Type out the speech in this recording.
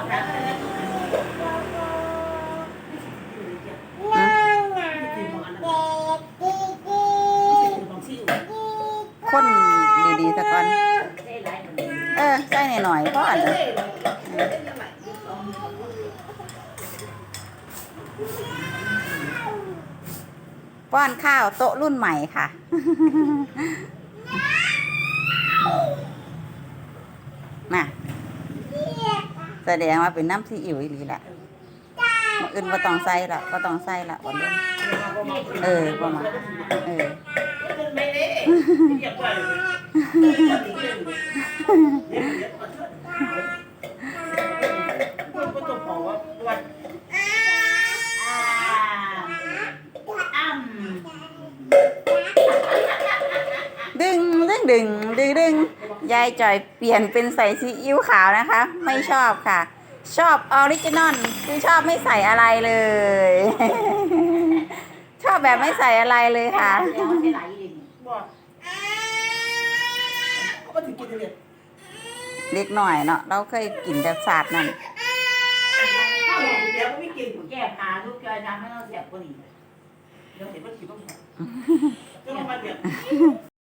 คนดีๆสักก่อน เออ ใส่หน่อยๆเพราะอาจจะป้อนข้าวโต๊ะรุ่นใหม่ค่ะ น่ะ แสดงว่าเป็นน้ำซีอิ๊วอีหลีละมื้ออื่นก็ต้องใส่ละก็ต้องใส่ละวันนี้เออประมาเออดึงดึงดึงดึงดึง ยายจ่อยเปลี่ยนเป็นใส่ซีอิ๊วขาวนะคะ ไม่ชอบค่ะ ชอบออริจินอลคือชอบไม่ใส่อะไรเลย ชอบแบบไม่ใส่อะไรเลยค่ะเล็กหน่อยเนาะเราเคยกินแบบศาสตร์นั่นแก้พาลูกจอยทำให้เราเสียบกว่านี้เดี๋ยวเห็นว่าขี่ต้องใส่ก็ต้องมาเดี๋ยว